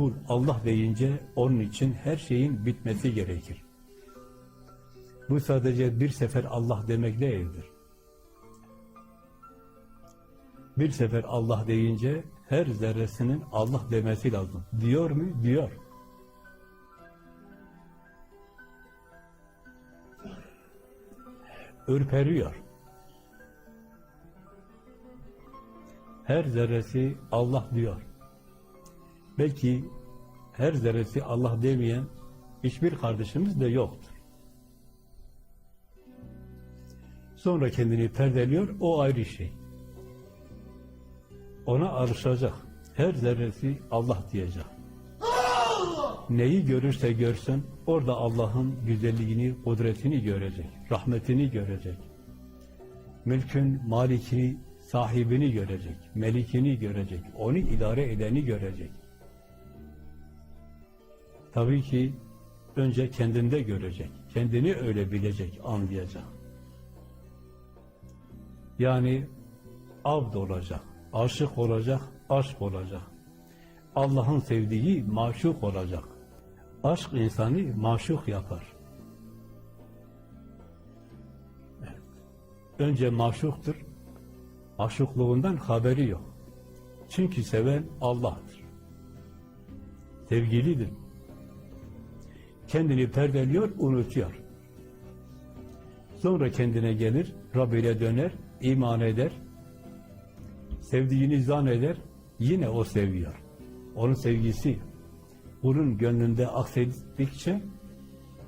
Kul Allah deyince onun için her şeyin bitmesi gerekir. Bu sadece bir sefer Allah demek değildir. Bir sefer Allah deyince her zerresinin Allah demesi lazım. Diyor mu? Diyor. Ürperiyor. Her zerresi Allah diyor. Belki her zerresi Allah demeyen hiçbir kardeşimiz de yoktur. Sonra kendini perdeliyor, o ayrı şey. Ona alışacak. Her zerresi Allah diyecek. Neyi görürse görsün, orada Allah'ın güzelliğini, kudretini görecek, rahmetini görecek. Mülkün malikini, sahibini görecek, melikini görecek, onu idare edeni görecek. Tabii ki önce kendinde görecek, kendini öyle bilecek, anlayacak. Yani abd olacak, aşık olacak, aşk olacak. Allah'ın sevdiği maşuk olacak. Aşk insanı maşuk yapar. Önce maşuktur, aşıkluğundan haberi yok. Çünkü seven Allah'tır. Sevgilidir. Kendini perdeliyor, unutuyor. Sonra kendine gelir, Rabbine döner, iman eder, sevdiğini zanneder, yine o seviyor. Onun sevgisi kulun gönlünde aksettikçe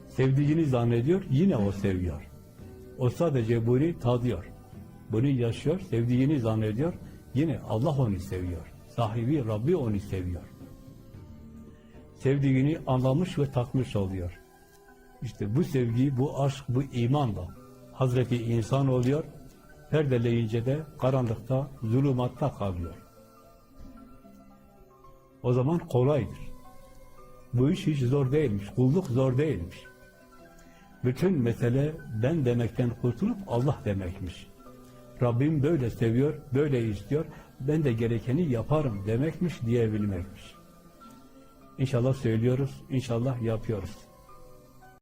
sevdiğini zannediyor, yine o seviyor. O sadece bunu tadıyor. Bunu yaşıyor, sevdiğini zannediyor, yine Allah onu seviyor. Sahibi Rabbi onu seviyor. Sevdiğini anlamış ve takmış oluyor. İşte bu sevgi, bu aşk, bu imanla Hazreti insan oluyor, perdeleyince de karanlıkta, zulümatta kalıyor. O zaman kolaydır. Bu iş hiç zor değilmiş, kulluk zor değilmiş. Bütün mesele ben demekten kurtulup Allah demekmiş. Rabbim böyle seviyor, böyle istiyor, ben de gerekeni yaparım demekmiş, diyebilmekmiş. İnşallah söylüyoruz, inşallah yapıyoruz.